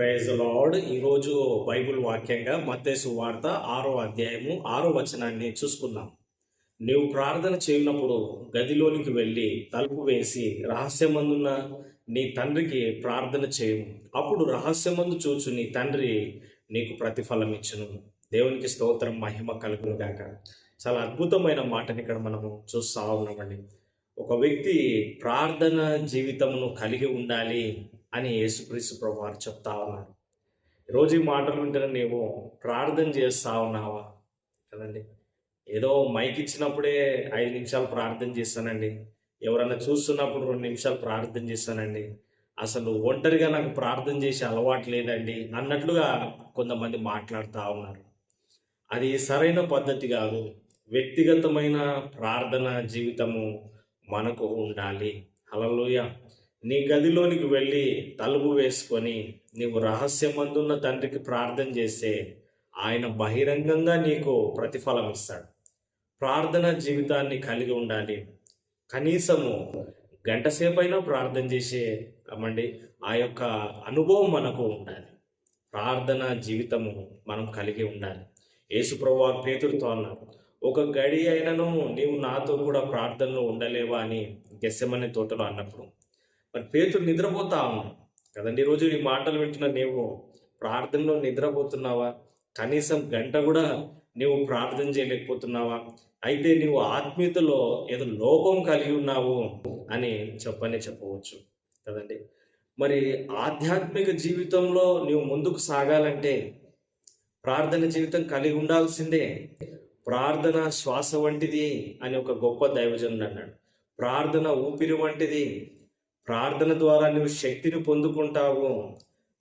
Praise lord ఈరోజు Bible వాక్యంగా మత్తేసు వార్త ఆరో అధ్యాయము ఆరో వచనాన్ని చూసుకుందాం. నీవు ప్రార్థన చేయనప్పుడు గదిలోనికి వెళ్ళి తలుపు వేసి రహస్యమందున్న నీ తండ్రికి ప్రార్థన చేయము. అప్పుడు రహస్యమందు చూచు నీ తండ్రి నీకు ప్రతిఫలం ఇచ్చును. దేవునికి స్తోత్రం మహిమ కలుగును గాక. చాలా అద్భుతమైన మాటని ఇక్కడ మనము చూస్తా ఉన్నామండి. ఒక వ్యక్తి ప్రార్థన జీవితమును కలిగి ఉండాలి. అని యేసుక్రీస్తు ప్రభు వారు చెప్తా ఉన్నారు. రోజు ఈ మాటలు వింటున్న నీవు ప్రార్థన చేస్తా ఉన్నావా? కదండి. ఏదో మైక్ ఇచ్చినప్పుడే ఐదు నిమిషాలు ప్రార్థన చేస్తానండి. ఎవరన్నా చూస్తున్నప్పుడు రెండు నిమిషాలు ప్రార్థన చేస్తానండి. అసలు ఒంటరిగా నాకు ప్రార్థన చేసే అలవాటు లేదండి అన్నట్లుగా కొంతమంది మాట్లాడుతూ ఉన్నారు. అది సరైన పద్ధతి కాదు. వ్యక్తిగతమైన ప్రార్థన జీవితము మనకు ఉండాలి. అలలోయ నీ గదిలోనికి వెళ్ళి తలుపు వేసుకొని నీవు రహస్యమందున్న తండ్రికి ప్రార్థన చేస్తే ఆయన బహిరంగంగా నీకు ప్రతిఫలం ఇస్తాడు. ప్రార్థన జీవితాన్ని కలిగి ఉండాలి. కనీసము గంటసేపైనా ప్రార్థన చేసే అమ్మండి ఆ యొక్క అనుభవం మనకు ఉండాలి. ప్రార్థన జీవితము మనం కలిగి ఉండాలి. యేసుప్రభు పేతుడితో అన్నారు ఒక గడి అయినను నీవు నాతో కూడా ప్రార్థనలో ఉండలేవా? అని గెస్సమనే తోటలో అన్నప్పుడు మరి పేతుడు నిద్రపోతా ఉన్నాడు కదండి ఈరోజు ఈ మాటలు వింటున్న నీవు ప్రార్థనలో నిద్రపోతున్నావా? కనీసం గంట కూడా నీవు ప్రార్థన చేయలేకపోతున్నావా? అయితే నీవు ఆత్మీయతలో ఏదో లోపం కలిగి ఉన్నావు అని చెప్పనే చెప్పవచ్చు. కదండి? మరి ఆధ్యాత్మిక జీవితంలో నీవు ముందుకు సాగాలంటే ప్రార్థన జీవితం కలిగి ఉండాల్సిందే. ప్రార్థన శ్వాస వంటిది అని ఒక గొప్ప దైవజనుడు అన్నాడు. ప్రార్థన ఊపిరి వంటిది ప్రార్థన ద్వారా నువ్వు శక్తిని పొందుకుంటావు.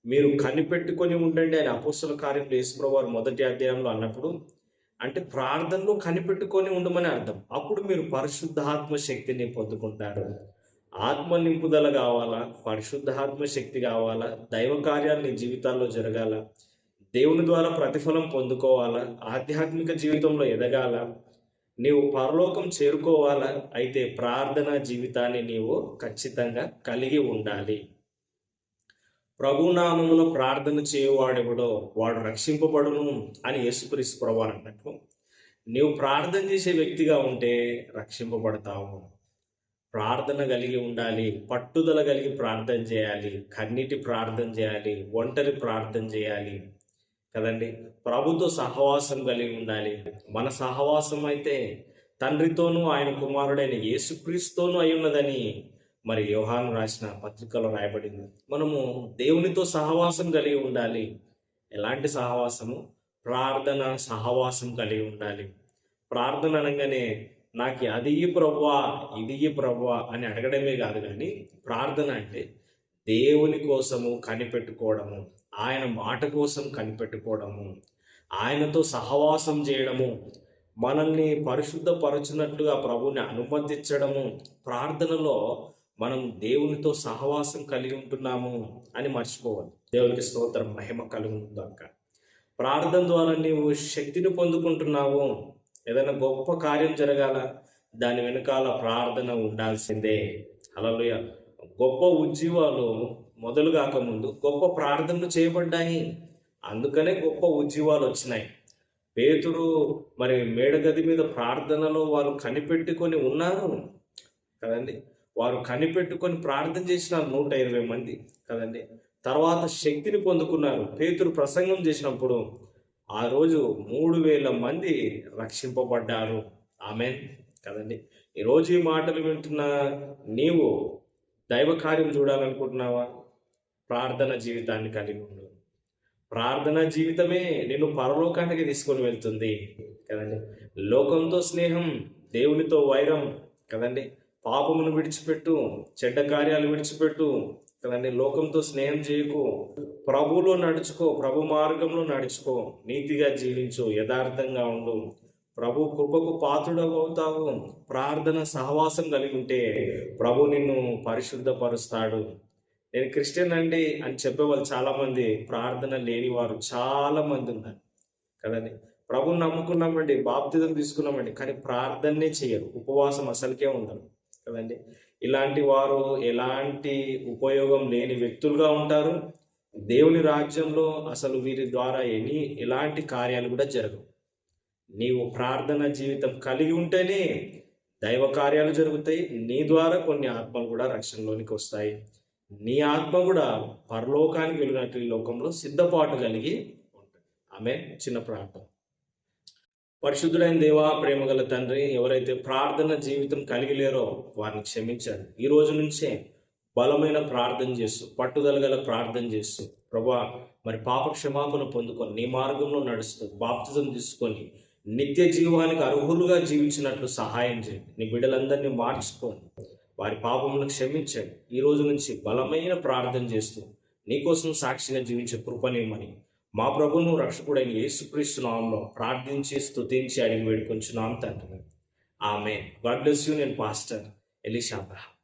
మీరు కనిపెట్టుకొని ఉండండి అని అపోస్తుల కార్యంలో యేసుప్రభు మొదటి అధ్యాయంలో అన్నప్పుడు అంటే ప్రార్థనలో కనిపెట్టుకొని ఉండమని అర్థం. అప్పుడు మీరు పరిశుద్ధాత్మ శక్తిని పొందుకుంటారు. ఆత్మ నింపుదల కావాలా? పరిశుద్ధాత్మ శక్తి కావాలా? దైవ కార్యాలు నీ జీవితాల్లో జరగాల? దేవుని ద్వారా ప్రతిఫలం పొందుకోవాలా? ఆధ్యాత్మిక జీవితంలో ఎదగాల? నీవు పరలోకం చేరుకోవాలా అయితే ప్రార్థన జీవితాన్ని నీవు ఖచ్చితంగా కలిగి ఉండాలి. ప్రభునామమును ప్రార్థన చేయవాడెవడో వాడు రక్షింపబడును అని యేసుక్రీస్తు ప్రభు అన్నట్టు. నీవు ప్రార్థన చేసే వ్యక్తిగా ఉంటే రక్షింపబడతావు. ప్రార్థన కలిగి ఉండాలి పట్టుదల కలిగి ప్రార్థన చేయాలి కన్నీటి ప్రార్థన చేయాలి ఒంటరి ప్రార్థన చేయాలి కదండి? ప్రభుతో సహవాసం కలిగి ఉండాలి. మన సహవాసం అయితే తండ్రితోనూ ఆయన కుమారుడైన యేసుక్రీస్తుతోనూ అయి ఉన్నదని మరి యోహాను రాసిన పత్రికలో రాయబడింది. మనము దేవునితో సహవాసం కలిగి ఉండాలి. ఎలాంటి సహవాసము? ప్రార్థన సహవాసం కలిగి ఉండాలి. ప్రార్థన అనగానే నాకు అది ప్రవ్వా ఇది ప్రవ్వా అని అడగడమే కాదు కానీ ప్రార్థన అంటే దేవుని కోసము కనిపెట్టుకోవడము. ఆయన మాట కోసం కనిపెట్టుకోవడము ఆయనతో సహవాసం చేయడము మనల్ని పరిశుద్ధపరచినట్లుగా ప్రభుని అనుమతించడము ప్రార్థనలో మనం దేవునితో సహవాసం కలిగి ఉంటున్నాము అని మర్చిపోవాలి దేవునికి స్తోత్రం మహిమ కలుగుతుందాక ప్రార్థన ద్వారా నీవు శక్తిని పొందుకుంటున్నావు. ఏదైనా గొప్ప కార్యం జరగాల దాని వెనకాల ప్రార్థన ఉండాల్సిందే. అలలుయ గొప్ప ఉద్యోగాలు మొదలు కాకముందు గొప్ప ప్రార్థనలు చేయబడ్డాయి. అందుకనే గొప్ప ఉద్యమాలు వచ్చినాయి. పేతురు మరి మేడగది మీద ప్రార్థనలో వారు కనిపెట్టుకొని ఉన్నారు. కదండి? వారు కనిపెట్టుకొని ప్రార్థన చేసిన నూట ఇరవై మంది. కదండి? తర్వాత శక్తిని పొందుకున్నారు. పేతురు ప్రసంగం చేసినప్పుడు ఆ రోజు మూడు వేల మంది రక్షింపబడ్డారు. ఆమె కదండి? ఈరోజు ఈ మాటలు వింటున్న నీవు దైవ కార్యం చూడాలనుకుంటున్నావా? ప్రార్థన జీవితాన్ని కలిగి ఉండు. ప్రార్థన జీవితమే నిన్ను పరలోకానికి తీసుకొని వెళ్తుంది కదండి. లోకంతో స్నేహం దేవునితో వైరం కదండి. పాపమును విడిచిపెట్టు చెడ్డ కార్యాలు విడిచిపెట్టు కదండి. లోకంతో స్నేహం చేయకు ప్రభులో నడుచుకో ప్రభు మార్గంలో నడుచుకో నీతిగా జీవించు యథార్థంగా ఉండు. ప్రభు కృపకు పాత్రుడవుతావు ప్రార్థన సహవాసం కలిగి ఉంటే ప్రభు నిన్ను పరిశుద్ధపరుస్తాడు. నేను క్రిస్టియన్ అండి అని చెప్పేవాళ్ళు చాలా మంది ప్రార్థన లేని వారు చాలా మంది ఉన్నారు. కదండి? ప్రభుని నమ్ముకున్నామండి బాప్తిజం తీసుకున్నామండి కానీ ప్రార్థనే చేయరు. ఉపవాసం అసలుకే ఉండరు. కదండి? ఇలాంటి వారు ఎలాంటి ఉపయోగం లేని వ్యక్తులుగా ఉంటారు. దేవుని రాజ్యంలో అసలు వీరి ద్వారా ఎన్ని ఎలాంటి కార్యాలు కూడా జరగవు. నీవు ప్రార్థన జీవితం కలిగి ఉంటేనే దైవ కార్యాలు జరుగుతాయి. నీ ద్వారా కొన్ని ఆత్మలు కూడా రక్షణలోనికి వస్తాయి. నీ ఆత్మ కూడా పరలోకానికి వెళ్ళినట్టు ఈ లోకంలో సిద్ధపాటు కలిగి ఉంటుంది. ఆమె చిన్న ప్రార్థన. పరిశుద్ధుడైన దేవా ప్రేమగల తండ్రి ఎవరైతే ప్రార్థన జీవితం కలిగి లేరో వారిని క్షమించండి. ఈ రోజు నుంచే బలమైన ప్రార్థన చేస్తూ పట్టుదల గల ప్రార్థన చేస్తూ ప్రభా మరి పాప క్షమాపణ పొందుకొని నీ మార్గంలో నడుస్తూ బాప్తిజం తీసుకొని నిత్య జీవానికి అర్హులుగా జీవించినట్లు సహాయం చేయండి. నీ బిడ్డలందరినీ మార్చుకోండి. వారి పాపములను క్షమించండి. ఈ రోజు నుంచి బలమైన ప్రార్థన చేస్తూ నీకోసం సాక్షిగా జీవించే కృపనేమని మా ప్రభును రక్షకుడైన యేసుక్రీస్తు నామంలో ప్రార్థించి స్తుతించి అడిగి వేడుకొంచున్నాం తండ్రి. ఆమె గాడ్ బ్లెస్ యూ నేను పాస్టర్ ఎలిషా అబ్రహాం.